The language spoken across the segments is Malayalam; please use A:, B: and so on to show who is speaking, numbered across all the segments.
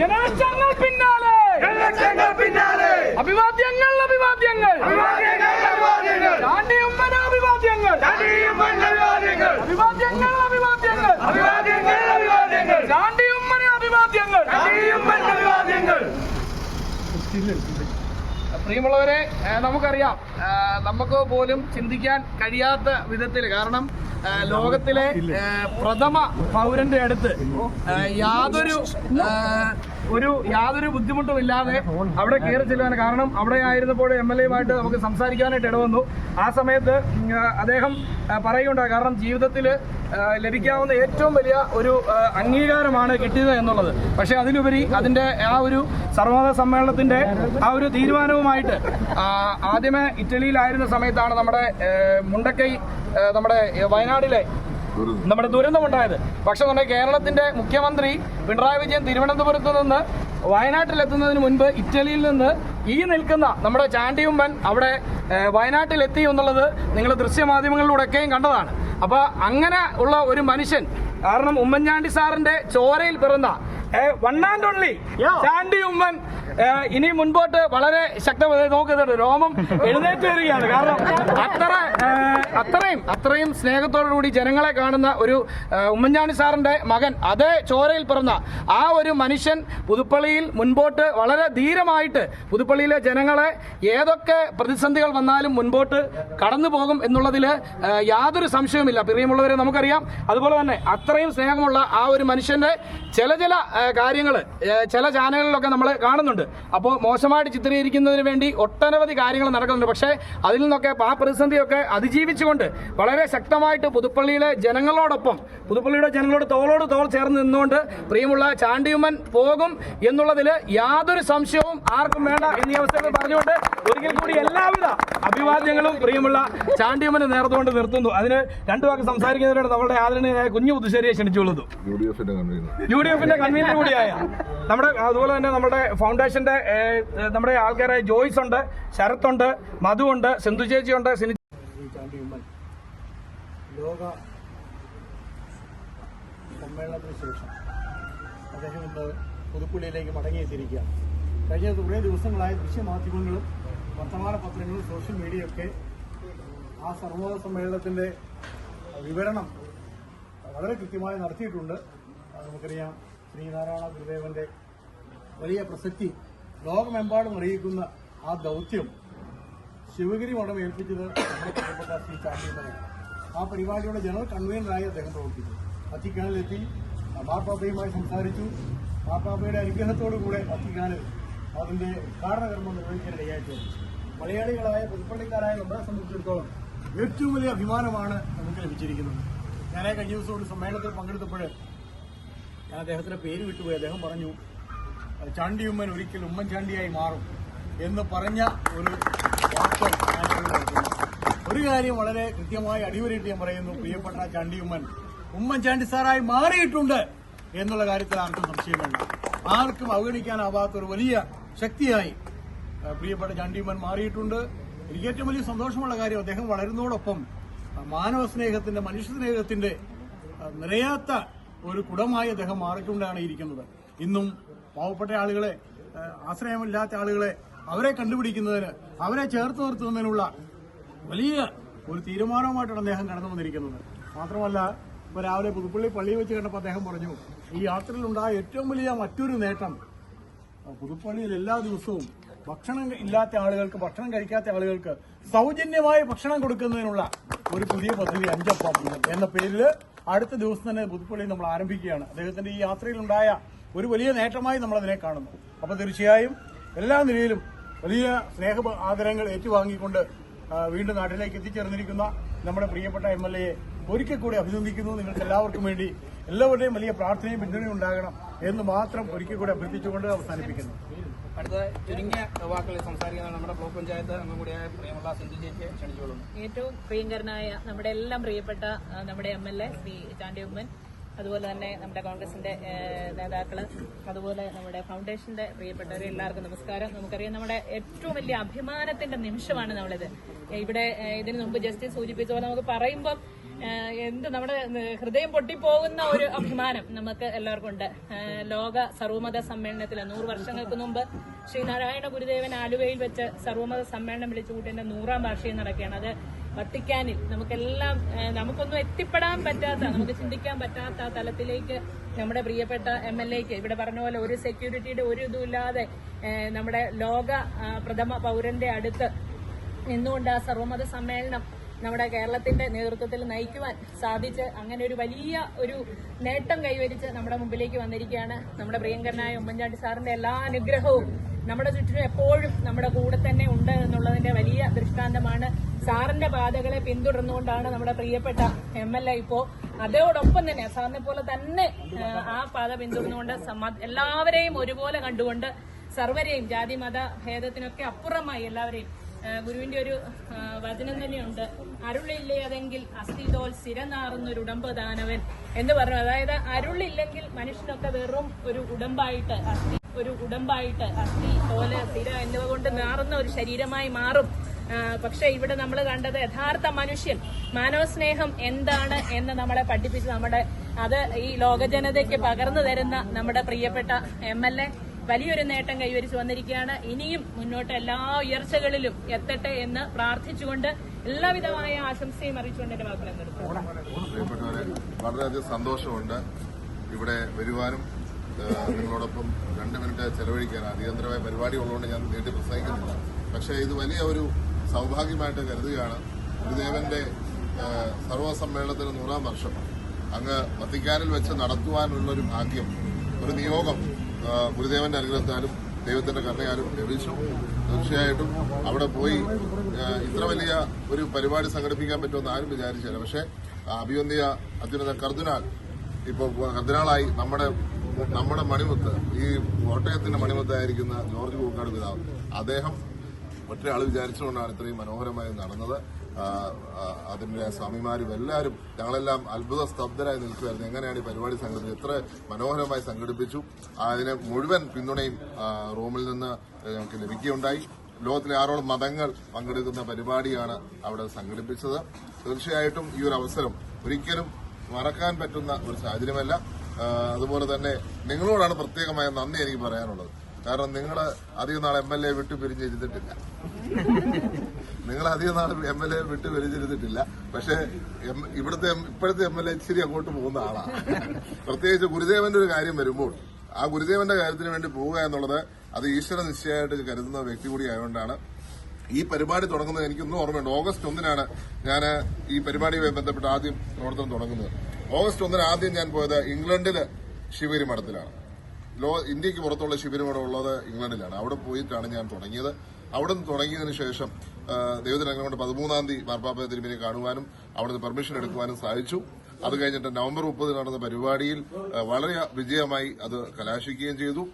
A: ജനാശങ്ങൾ പിന്നാലെ. അഭിവാദ്യങ്ങൾ അഭിവാദ്യങ്ങൾ. ചാണ്ടി ഉമ്മന അഭിവാദ്യങ്ങൾ. അഭിവാദ്യങ്ങൾ. അഭിവാദ്യങ്ങൾ അഭിവാദ്യങ്ങൾ. ഉമ്മന അഭിവാദ്യങ്ങൾ. അഭിവാദ്യങ്ങൾ. പ്രിയമുള്ളവരെ നമുക്കറിയാം നമുക്ക് പോലും ചിന്തിക്കാൻ കഴിയാത്ത വിധത്തിൽ കാരണം ലോകത്തിലെ പ്രഥമ പൗരന്റെ അടുത്ത് യാതൊരു ഒരു യാതൊരു ബുദ്ധിമുട്ടും ഇല്ലാതെ അവിടെ കയറി ചെല്ലുവാൻ കാരണം അവിടെ ആയിരുന്നപ്പോൾ എം എൽ എയുമായിട്ട് നമുക്ക് സംസാരിക്കാനായിട്ട് ഇടവന്നു. ആ സമയത്ത് അദ്ദേഹം പറയുകയുണ്ടായി. കാരണം ജീവിതത്തിൽ ലഭിക്കാവുന്ന ഏറ്റവും വലിയ ഒരു അംഗീകാരമാണ് കിട്ടിയത് എന്നുള്ളത്. പക്ഷേ അതിലുപരി അതിന്റെ ആ ഒരു സർവമത സമ്മേളനത്തിന്റെ ആ ഒരു തീരുമാനവുമായിട്ട് ആദ്യമേ ഇറ്റലിയിലായിരുന്ന സമയത്താണ് നമ്മുടെ മുണ്ടക്കൈ നമ്മുടെ വയനാടിലെ നമ്മുടെ ദുരന്തമുണ്ടായത്. പക്ഷെ നമ്മുടെ കേരളത്തിന്റെ മുഖ്യമന്ത്രി പിണറായി വിജയൻ തിരുവനന്തപുരത്ത് നിന്ന് വയനാട്ടിലെത്തുന്നതിന് മുൻപ് ഇറ്റലിയിൽ നിന്ന് ഈ നിൽക്കുന്ന നമ്മുടെ ചാണ്ടിയുമ്പൻ അവിടെ വയനാട്ടിലെത്തി എന്നുള്ളത് നിങ്ങൾ ദൃശ്യമാധ്യമങ്ങളിലൂടെയൊക്കെയും കണ്ടതാണ്. അപ്പോൾ അങ്ങനെ ഉള്ള ഒരു മനുഷ്യൻ കാരണം ഉമ്മൻചാണ്ടി സാറിന്റെ ചോരയിൽ പിറന്ന one and only Chandy Oommen. ഇനി മുൻപോട്ട് വളരെ ശക്തമായി നോക്കുന്നുണ്ട് രോമം എഴുന്നേറ്റ് വരികയാണ്. കാരണം അത്ര അത്രയും അത്രയും സ്നേഹത്തോടുകൂടി ജനങ്ങളെ കാണുന്ന ഒരു ഉമ്മൻചാണ്ടി സാറിന്റെ മകൻ അതേ ചോരയിൽ പിറന്ന ആ ഒരു മനുഷ്യൻ പുതുപ്പള്ളിയിൽ മുൻപോട്ട് വളരെ ധീരമായിട്ട് പുതുപ്പള്ളിയിലെ ജനങ്ങളെ ഏതൊക്കെ പ്രതിസന്ധികൾ വന്നാലും മുൻപോട്ട് കടന്നു പോകും എന്നുള്ളതിൽ യാതൊരു സംശയവുമില്ല. പ്രിയമുള്ളവരെ നമുക്കറിയാം. അതുപോലെ തന്നെ അത്രയും സ്നേഹമുള്ള ആ ഒരു മനുഷ്യന്റെ ചില ചില കാര്യങ്ങൾ ചില ചാനലുകളിലൊക്കെ നമ്മൾ കാണുന്നുണ്ട്. അപ്പോൾ മോശമായിട്ട് ചിത്രീകരിക്കുന്നതിന് വേണ്ടി ഒട്ടനവധി കാര്യങ്ങൾ നടക്കുന്നുണ്ട്. പക്ഷേ അതിൽ നിന്നൊക്കെ ആ പ്രതിസന്ധിയൊക്കെ അതിജീവിച്ചുകൊണ്ട് വളരെ ശക്തമായിട്ട് പുതുപ്പള്ളിയിലെ ജനങ്ങളോടൊപ്പം പുതുപ്പള്ളിയുടെ ജനങ്ങളോട് തോളോട് തോൾ ചേർന്ന് നിന്നുകൊണ്ട് പ്രിയമുള്ള ചാണ്ടിയുമ്മൻ പോകും എന്നുള്ളതിൽ യാതൊരു സംശയവും ആർക്കും വേണ്ട എന്നീ അവസരത്തിൽ പറഞ്ഞുകൊണ്ട് ഒരിക്കൽ കൂടി എല്ലാവിധ അഭിവാദ്യങ്ങളും പ്രിയമുള്ള ചാണ്ടിയമ്മനെ നേർന്നുകൊണ്ട് നിർത്തുന്നു. അതിന് രണ്ടു വാക്ക് സംസാരിക്കുന്നതിനോട് നമ്മുടെ ആദരണീയനായ കുഞ്ഞു പുതുശ്ശേരിയെ ക്ഷണിച്ചുകൊള്ളുന്നു.
B: യു ഡി എഫിന്റെ കൺവീനർ.
A: ഡി കൂടിയായ. നമ്മുടെ അതുപോലെ തന്നെ നമ്മുടെ ഫൗണ്ടേഷന്റെ നമ്മുടെ ആൾക്കാരായ ജോയ്സ് ഉണ്ട് ശരത് ഉണ്ട് മധു ഉണ്ട് സിന്ധു ചേച്ചി ഉണ്ട് സിനി
C: ലോക സമ്മേളനത്തിന് ശേഷം അദ്ദേഹം ഇന്ന് പുതുപ്പള്ളിയിലേക്ക് മടങ്ങിയെത്തിയിരിക്കുകയാണ്. കഴിഞ്ഞ കുറേ ദിവസങ്ങളായ ദൃശ്യമാധ്യമങ്ങളും വർത്തമാന പത്രങ്ങളും സോഷ്യൽ മീഡിയ ഒക്കെ ആ സർവോദ സമ്മേളനത്തിന്റെ വിവരണം വളരെ കൃത്യമായി നടത്തിയിട്ടുണ്ട്. നമുക്കറിയാം. ശ്രീനാരായണ ഗുരുദേവന്റെ വലിയ പ്രസക്തി. ലോകമെമ്പാടും അറിയിക്കുന്ന ആ ദൗത്യം ശിവഗിരി മഠം ഏൽപ്പിച്ചത് നമ്മുടെ പ്രിയപ്പെട്ട ശ്രീ ചാണ്ടിയമ്മനാണ്. ആ പരിപാടിയുടെ ജനറൽ കൺവീനറായി അദ്ദേഹം പ്രവർത്തിച്ചു. വത്തിക്കാനിലെത്തി മാർപ്പാപ്പയുമായി സംസാരിച്ചു. മാർപ്പാപ്പയുടെ അനുഗ്രഹത്തോടുകൂടെ വത്തിക്കാനിൽ അതിന്റെ ഉദ്ഘാടന കർമ്മം നിർവഹിക്കാനിടയായിട്ട് മലയാളികളായ പുതുപ്പള്ളിക്കാരായ നമ്മളെ സംബന്ധിച്ചിടത്തോളം ഏറ്റവും വലിയ അഭിമാനമാണ് നമുക്ക് ലഭിച്ചിരിക്കുന്നത്. ഞാനേ കഴിഞ്ഞ ദിവസം ഒരു സമ്മേളനത്തിൽ പങ്കെടുത്തപ്പോൾ ഞാൻ അദ്ദേഹത്തിന്റെ പേര് വിട്ടുപോയി. അദ്ദേഹം പറഞ്ഞു ചാണ്ടിയുമ്മൻ ഒരിക്കൽ ഉമ്മൻചാണ്ടിയായി മാറും എന്ന് പറഞ്ഞ ഒരു ഒരു കാര്യം വളരെ കൃത്യമായി അടിവരയിട്ട് ഞാൻ പറയുന്നു പ്രിയപ്പെട്ട ചാണ്ടിയുമ്മൻ ഉമ്മൻചാണ്ടി സാറായി മാറിയിട്ടുണ്ട് എന്നുള്ള കാര്യത്തിൽ ആർക്കും സംശയമില്ല ആർക്കും അവഗണിക്കാനാവാത്ത ഒരു വലിയ ശക്തിയായി പ്രിയപ്പെട്ട ചാണ്ടിയുമ്മൻ മാറിയിട്ടുണ്ട്. എനിക്ക് ഏറ്റവും വലിയ സന്തോഷമുള്ള കാര്യം അദ്ദേഹം വളരുന്നതോടൊപ്പം മാനവ സ്നേഹത്തിന്റെ മനുഷ്യ സ്നേഹത്തിന്റെ നിറയാത്ത ഒരു കുടമായി അദ്ദേഹം മാറിക്കൊണ്ടാണ് ഇരിക്കുന്നത്. ഇന്നും പാവപ്പെട്ട ആളുകളെ ആശ്രയമില്ലാത്ത ആളുകളെ അവരെ കണ്ടുപിടിക്കുന്നതിന് അവരെ ചേർത്ത് നിർത്തുന്നതിനുള്ള വലിയ ഒരു തീരുമാനവുമായിട്ടാണ് അദ്ദേഹം കടന്നു വന്നിരിക്കുന്നത്. മാത്രമല്ല ഇപ്പൊ രാവിലെ പുതുപ്പള്ളി പള്ളിയിൽ വെച്ച് കണ്ടപ്പോൾ അദ്ദേഹം പറഞ്ഞു ഈ യാത്രയിലുണ്ടായ ഏറ്റവും വലിയ മറ്റൊരു നേട്ടം പുതുപ്പള്ളിയിൽ എല്ലാ ദിവസവും ഭക്ഷണം ഇല്ലാത്ത ആളുകൾക്ക് ഭക്ഷണം കഴിക്കാത്ത ആളുകൾക്ക് സൗജന്യമായി ഭക്ഷണം കൊടുക്കുന്നതിനുള്ള ഒരു പുതിയ പദ്ധതി അഞ്ചപ്പം എന്ന പേരിൽ അടുത്ത ദിവസം തന്നെ പുതുപ്പള്ളി നമ്മൾ ആരംഭിക്കുകയാണ്. അദ്ദേഹത്തിന്റെ ഈ യാത്രയിലുണ്ടായ ഒരു വലിയ നേട്ടമായി നമ്മൾ അതിനെ കാണുന്നു. അപ്പോൾ തീർച്ചയായും എല്ലാ നിലയിലും വലിയ സ്നേഹ ആദരങ്ങൾ ഏറ്റുവാങ്ങിക്കൊണ്ട് വീണ്ടും നാട്ടിലേക്ക് എത്തിച്ചേർന്നിരിക്കുന്ന നമ്മുടെ പ്രിയപ്പെട്ട എം എൽ ഒരിക്കൽ കൂടി അഭിനന്ദിക്കുന്നു. നിങ്ങൾക്ക് എല്ലാവർക്കും വേണ്ടി എല്ലാവരുടെയും വലിയ പ്രാർത്ഥനയും പിന്തുണയും ഉണ്ടാകണം എന്ന് മാത്രം ഒരിക്കൽ കൂടി അഭ്യർത്ഥിച്ചുകൊണ്ട് അവസാനിപ്പിക്കുന്നു.
A: അടുത്ത ചുരുങ്ങിയ വാക്കുകളിൽ സംസാരിക്കുന്ന നമ്മുടെ ബ്ലോക്ക് പഞ്ചായത്ത് അംഗം കൂടിയായ പ്രിയമുള്ള സിന്ധു ചേച്ചിയെ ക്ഷണിച്ചുകൊള്ളുന്നു.
D: ഏറ്റവും പ്രിയങ്കരനായ നമ്മുടെ എല്ലാം പ്രിയപ്പെട്ട നമ്മുടെ M L A Sri Chandy Oommen അതുപോലെ തന്നെ നമ്മുടെ കോൺഗ്രസിന്റെ നേതാക്കൾ അതുപോലെ നമ്മുടെ ഫൗണ്ടേഷന്റെ പ്രിയപ്പെട്ടവരെ എല്ലാവർക്കും നമസ്കാരം. നമുക്കറിയാം നമ്മുടെ ഏറ്റവും വലിയ അഭിമാനത്തിന്റെ നിമിഷമാണ് നമ്മളിത്. ഇവിടെ ഇതിനു മുമ്പ് ജസ്റ്റിസ് സൂചിപ്പിച്ച പോലെ നമുക്ക് പറയുമ്പം എന്ത് നമ്മുടെ ഹൃദയം പൊട്ടിപ്പോകുന്ന ഒരു അഭിമാനം നമുക്ക് എല്ലാവർക്കും ഉണ്ട്. ലോക സർവമത സമ്മേളനത്തിലെ നൂറ് വർഷങ്ങൾക്ക് മുമ്പ് ശ്രീനാരായണ ഗുരുദേവൻ ആലുവയിൽ വെച്ച് സർവമത സമ്മേളനം വിളിച്ചു കൂട്ടിന്റെ നൂറാം വാർഷികം നടക്കുകയാണ്. അത് വത്തിക്കാനിൽ. നമുക്കെല്ലാം നമുക്കൊന്നും എത്തിപ്പെടാൻ പറ്റാത്ത നമുക്ക് ചിന്തിക്കാൻ പറ്റാത്ത തലത്തിലേക്ക് നമ്മുടെ പ്രിയപ്പെട്ട എം എൽ എക്ക് ഇവിടെ പറഞ്ഞ പോലെ ഒരു സെക്യൂരിറ്റിയുടെ ഒരു ഇതുമില്ലാതെ നമ്മുടെ ലോക പ്രഥമ പൗരന്റെ അടുത്ത് നിന്നുകൊണ്ട് ആ സർവമത സമ്മേളനം നമ്മുടെ കേരളത്തിന്റെ നേതൃത്വത്തിൽ നയിക്കുവാൻ സാധിച്ച് അങ്ങനെ ഒരു വലിയ ഒരു നേട്ടം കൈവരിച്ച് നമ്മുടെ മുമ്പിലേക്ക് വന്നിരിക്കുകയാണ് നമ്മുടെ പ്രിയങ്കരനായ ഉമ്മൻചാണ്ടി സാറിന്റെ എല്ലാ അനുഗ്രഹവും നമ്മുടെ ചുറ്റിനും എപ്പോഴും നമ്മുടെ കൂടെ തന്നെ ഉണ്ട് എന്നുള്ളതിന്റെ വലിയ ദൃഷ്ടാന്തമാണ്. സാറിന്റെ പാതകളെ പിന്തുടർന്നുകൊണ്ടാണ് നമ്മുടെ പ്രിയപ്പെട്ട എം എൽ എ ഇപ്പോ അതോടൊപ്പം തന്നെ സാറിനെ പോലെ തന്നെ ആ, പാത പിന്തുടർന്നുകൊണ്ട് എല്ലാവരെയും ഒരുപോലെ കണ്ടുകൊണ്ട് സർവരെയും ജാതി മത ഭേദത്തിനൊക്കെ അപ്പുറമായി എല്ലാവരെയും ഗുരുവിന്റെ ഒരു വചനം തന്നെയുണ്ട്. അരുളില്ലേ അതെങ്കിൽ അസ്ഥിതോൽ സ്ഥിരനാറുന്നൊരു ഉടമ്പ് ദാനവൻ എന്ന് പറഞ്ഞു. അതായത് അരുളില്ലെങ്കിൽ മനുഷ്യനൊക്കെ വെറും ഒരു ഉടമ്പായിട്ട് അസ്ഥി ഒരു ഉടമ്പായിട്ട് അസ്ഥി തോൽ സ്ഥിര എന്നിവ കൊണ്ട് മാറുന്ന ഒരു ശരീരമായി മാറും. പക്ഷെ ഇവിടെ നമ്മൾ കണ്ടത് യഥാർത്ഥ മനുഷ്യൻ മാനവസ്നേഹം എന്താണ് എന്ന് നമ്മളെ പഠിപ്പിച്ച് നമ്മുടെ അത് ഈ ലോകജനതയ്ക്ക് പകർന്നു തരുന്ന നമ്മുടെ പ്രിയപ്പെട്ട എം എൽ എ വലിയൊരു നേട്ടം കൈവരിച്ചു വന്നിരിക്കുകയാണ്. ഇനിയും മുന്നോട്ട് എല്ലാ ഉയർച്ചകളിലും എത്തട്ടെ എന്ന് പ്രാർത്ഥിച്ചുകൊണ്ട് എല്ലാവിധമായ ആശംസയും അറിയിച്ചുകൊണ്ട് എന്റെ വാക്കുകൾ
B: വളരെയധികം സന്തോഷമുണ്ട് ഇവിടെ വരുവാനും നിങ്ങളോടൊപ്പം രണ്ട് മിനിറ്റ് ചെലവഴിക്കാൻ അടിയന്തരമായ പരിപാടി ഉള്ളതുകൊണ്ട് ഞാൻ നീട്ടി പ്രസംഗിക്കുന്നില്ല. പക്ഷേ ഇത് വലിയ ഒരു സൗഭാഗ്യമായിട്ട് കരുതുകയാണ്. ഗുരുദേവന്റെ സർവസമ്മേളനത്തിന് നൂറാം വർഷം. അങ്ങ് വത്തിക്കാനിൽ വെച്ച് നടത്തുവാനുള്ള ഒരു ഭാഗ്യം ഒരു നിയോഗം ഗുരുദേവന്റെ അനുഗ്രഹത്താലും ദൈവത്തിന്റെ കരുണയാലും ലഭിച്ചു. തീർച്ചയായിട്ടും അവിടെ പോയി ഇത്ര വലിയ ഒരു പരിപാടി സംഘടിപ്പിക്കാൻ പറ്റുമെന്ന് ആരും വിചാരിച്ചില്ല. പക്ഷേ അഭിവന്ദിയ അത്യുന്നത കർദിനാൾ ഇപ്പോൾ കർദിനാളായി നമ്മുടെ നമ്മുടെ മണിമുത്ത് ഈ കോട്ടയത്തിന്റെ മണിമുത്തായിരിക്കുന്ന ജോർജ് കൂക്കാട് പിതാവ് അദ്ദേഹം ഒറ്റയാൾ വിചാരിച്ചുകൊണ്ടാണ് ഇത്രയും മനോഹരമായി നടന്നത്. അതിന്റെ സ്വാമിമാരും എല്ലാവരും ഞങ്ങളെല്ലാം അത്ഭുത സ്തബ്ധരായി നിൽക്കുമായിരുന്നു എങ്ങനെയാണ് ഈ പരിപാടി സംഘടിപ്പിച്ചത്? എത്ര മനോഹരമായി സംഘടിപ്പിച്ചു? അതിന് മുഴുവൻ പിന്തുണയും റൂമിൽ നിന്ന് ഞങ്ങൾക്ക് ലഭിക്കുകയുണ്ടായി. ലോകത്തിലെ ആറോളം മതങ്ങൾ പങ്കെടുക്കുന്ന പരിപാടിയാണ് അവിടെ സംഘടിപ്പിച്ചത്. തീർച്ചയായിട്ടും ഈ ഒരു അവസരം ഒരിക്കലും മറക്കാൻ പറ്റുന്ന ഒരു സാഹചര്യമല്ല. അതുപോലെ തന്നെ നിങ്ങളോടാണ് പ്രത്യേകമായ നന്ദി എനിക്ക് പറയാനുള്ളത്. കാരണം നിങ്ങൾ അധികം നാൾ എം എൽ എ വിട്ടു പിരിഞ്ഞിരുന്നിട്ടില്ല. നിങ്ങൾ അധികം നാൾ എം എൽ എ വിട്ടു പിരിഞ്ഞിരുന്നിട്ടില്ല. പക്ഷെ ഇവിടുത്തെ ഇപ്പോഴത്തെ എം എൽ എ ഇച്ചിരി അങ്ങോട്ട് പോകുന്ന ആളാണ് പ്രത്യേകിച്ച് ഗുരുദേവന്റെ ഒരു കാര്യം വരുമ്പോൾ ആ ഗുരുദേവന്റെ കാര്യത്തിന് വേണ്ടി പോവുക എന്നുള്ളത് അത് ഈശ്വര നിശ്ചയമായിട്ട് കരുതുന്ന വ്യക്തി കൂടി ആയതുകൊണ്ടാണ്. ഈ പരിപാടി തുടങ്ങുന്നത് എനിക്കൊന്നും ഓർമ്മയുണ്ട്. ഓഗസ്റ്റ് ഒന്നിനാണ് ഞാൻ ഈ പരിപാടിയുമായി ബന്ധപ്പെട്ട് ആദ്യം പ്രവർത്തനം തുടങ്ങുന്നത്. ഓഗസ്റ്റ് ഒന്നിന് ആദ്യം ഞാൻ പോയത് ഇംഗ്ലണ്ടിൽ ശിവരി മഠത്തിലാണ്. ലോ ഇന്ത്യയ്ക്ക് പുറത്തുള്ള ശിബിരമഠം ഉള്ളത് ഇംഗ്ലണ്ടിലാണ്. അവിടെ പോയിട്ടാണ് ഞാൻ തുടങ്ങിയത്. അവിടെ നിന്ന് തുടങ്ങിയതിനു ശേഷം ദൈവത്തിനങ്ങനെ കൊണ്ട് പതിമൂന്നാം തീയതി മാർപ്പാപ്പ തിരുമേനി കാണുവാനും അവിടുന്ന് പെർമിഷൻ എടുക്കുവാനും സാധിച്ചു. അത് കഴിഞ്ഞിട്ട് നവംബർ മുപ്പത് നടന്ന പരിപാടിയിൽ വളരെ വിജയമായി അത് കലാശിക്കുകയും ചെയ്തു.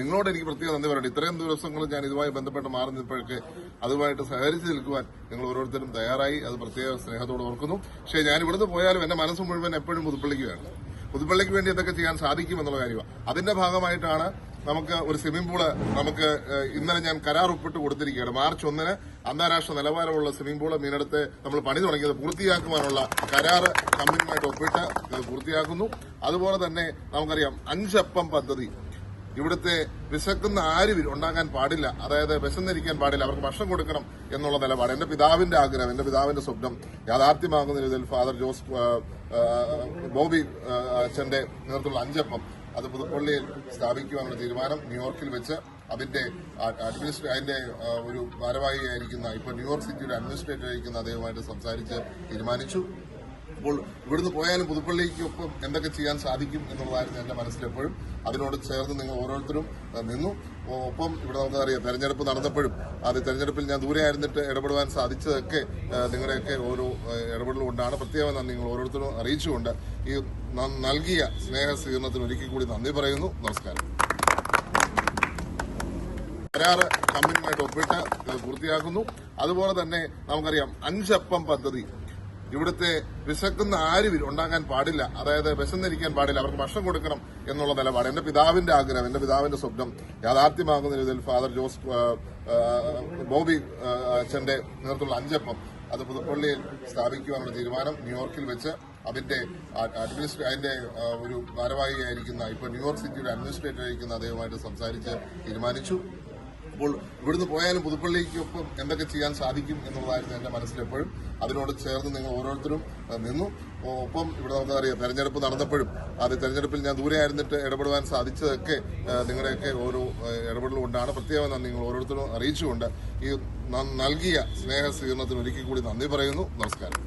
B: നിങ്ങളോട് എനിക്ക് പ്രത്യേക നന്ദി പറയട്ടെ ഇത്രയും ദിവസങ്ങൾ ഞാൻ ഇതുമായി ബന്ധപ്പെട്ട് മാറി നിൽപ്പോഴൊക്കെ അതുമായിട്ട് സഹകരിച്ച് നിൽക്കുവാൻ നിങ്ങൾ ഓരോരുത്തരും തയ്യാറായി. അത് പ്രത്യേക സ്നേഹത്തോട് ഓർക്കുന്നു. പക്ഷേ ഞാൻ ഇവിടുന്ന് പോയാലും എന്റെ മനസ്സ് മുഴുവൻ എപ്പോഴും പുതുപ്പള്ളിക്ക് വേണം പുതുപ്പള്ളിക്ക് വേണ്ടി എന്തൊക്കെ ചെയ്യാൻ സാധിക്കും എന്നുള്ള കാര്യമാണ്. അതിന്റെ ഭാഗമായിട്ടാണ് നമുക്ക് ഒരു സ്വിമ്മിംഗ് പൂൾ നമുക്ക് ഇന്നലെ ഞാൻ കരാർ ഒപ്പിട്ട് കൊടുത്തിരിക്കുകയാണ്. മാർച്ച് ഒന്നിന് അന്താരാഷ്ട്ര നിലവാരമുള്ള സ്വിമ്മിംഗ് പൂൾ മീനടുത്ത് നമ്മൾ പണി തുടങ്ങിയത് പൂർത്തിയാക്കുവാനുള്ള കരാർ കമ്പനിയുമായിട്ട് ഒപ്പിട്ട് പൂർത്തിയാക്കുന്നു. അതുപോലെ തന്നെ നമുക്കറിയാം അഞ്ചപ്പം പദ്ധതി. ഇവിടുത്തെ വിശക്കുന്ന ആരും ഉണ്ടാകാൻ പാടില്ല. അതായത് വിശന്നിരിക്കാൻ പാടില്ല. അവർക്ക് ഭക്ഷണം കൊടുക്കണം എന്നുള്ള നിലപാട്. എന്റെ പിതാവിന്റെ ആഗ്രഹം എന്റെ പിതാവിന്റെ സ്വപ്നം യാഥാർത്ഥ്യമാകുന്ന രീതിയിൽ ഫാദർ ജോസ് ബോബി അച്ഛന്റെ നേതൃത്വത്തിലുള്ള അഞ്ചപ്പം അത് പുതുപ്പള്ളിയിൽ സ്ഥാപിക്കുവാനുള്ള തീരുമാനം ന്യൂയോർക്കിൽ വെച്ച് അതിന്റെ അഡ്മിനിസ്ട്രേ അതിന്റെ ഒരു ഭാരവാഹിയായിരിക്കുന്ന ഇപ്പോൾ ന്യൂയോർക്ക് സിറ്റിയുടെ അഡ്മിനിസ്ട്രേറ്റർ ആയിരിക്കുന്ന അദ്ദേഹവുമായിട്ട് സംസാരിച്ച് തീരുമാനിച്ചു. അപ്പോൾ ഇവിടുന്ന് പോയാലും പുതുപ്പള്ളിക്കൊപ്പം എന്തൊക്കെ ചെയ്യാൻ സാധിക്കും എന്നുള്ളതായിരുന്നു എന്റെ മനസ്സിലെപ്പോഴും. അതിനോട് ചേർന്ന് നിങ്ങൾ ഓരോരുത്തരും നിന്നു. ഒപ്പം ഇവിടെ നമുക്കറിയാം തെരഞ്ഞെടുപ്പ് നടന്നപ്പോഴും അത് തെരഞ്ഞെടുപ്പിൽ ഞാൻ ദൂരെ ആയിരുന്നിട്ട് ഇടപെടുവാൻ സാധിച്ചതൊക്കെ നിങ്ങളുടെയൊക്കെ ഓരോ ഇടപെടൽ കൊണ്ടാണ് പ്രത്യേകം നിങ്ങൾ ഓരോരുത്തരും അറിയിച്ചുകൊണ്ട് ഈ നൽകിയ സ്നേഹ സ്വീകരണത്തിന് ഒരിക്കൽ കൂടി നന്ദി പറയുന്നു. നമസ്കാരം. കരാറ് കമ്പനിയുമായിട്ട് ഒപ്പിട്ട് പൂർത്തിയാക്കുന്നു. അതുപോലെ തന്നെ നമുക്കറിയാം അഞ്ചപ്പം പദ്ധതി ഇവിടുത്തെ വിശക്കുന്ന ആരും ഉണ്ടാകാൻ പാടില്ല. അതായത് വിശന്നിരിക്കാൻ പാടില്ല. അവർക്ക് ഭക്ഷണം കൊടുക്കണം എന്നുള്ള നിലപാട്. എന്റെ പിതാവിന്റെ ആഗ്രഹം എന്റെ പിതാവിന്റെ സ്വപ്നം യാഥാർത്ഥ്യമാകുന്ന രീതിയിൽ ഫാദർ ജോസ് ബോബി അച്ഛന്റെ നേതൃത്വത്തിലുള്ള അഞ്ചപ്പം അത് പുതുപ്പള്ളിയിൽ സ്ഥാപിക്കുവാനുള്ള തീരുമാനം ന്യൂയോർക്കിൽ വെച്ച് അതിന്റെ അഡ്മിനിസ്ട്രേ അതിന്റെ ഒരു ഭാരവാഹിയായിരിക്കുന്ന ഇപ്പോൾ ന്യൂയോർക്ക് സിറ്റിയുടെ അഡ്മിനിസ്ട്രേറ്റർ ആയിരിക്കുന്ന അദ്ദേഹവുമായിട്ട് സംസാരിച്ച് തീരുമാനിച്ചു. അപ്പോൾ ഇവിടുന്ന് പോയാലും പുതുപ്പള്ളിക്കൊപ്പം എന്തൊക്കെ ചെയ്യാൻ സാധിക്കും എന്നുള്ളതായിരുന്നു എന്റെ മനസ്സിലെപ്പോഴും. അതിനോട് ചേർന്ന് നിങ്ങൾ ഓരോരുത്തരും നിന്നു. ഒപ്പം ഇവിടെ നമുക്കറിയാം തെരഞ്ഞെടുപ്പ് നടന്നപ്പോഴും അത് തെരഞ്ഞെടുപ്പിൽ ഞാൻ ദൂരെ ആയിരുന്നിട്ട് ഇടപെടുവാൻ സാധിച്ചതൊക്കെ നിങ്ങളുടെയൊക്കെ ഓരോ ഇടപെടൽ കൊണ്ടാണ്. പ്രത്യേകം നന്ദി നിങ്ങൾ ഓരോരുത്തരും അറിയിച്ചുകൊണ്ട് ഈ നൽകിയ സ്നേഹ സ്വീകരണത്തിന് ഒരിക്കൽ കൂടി നന്ദി പറയുന്നു. നമസ്കാരം.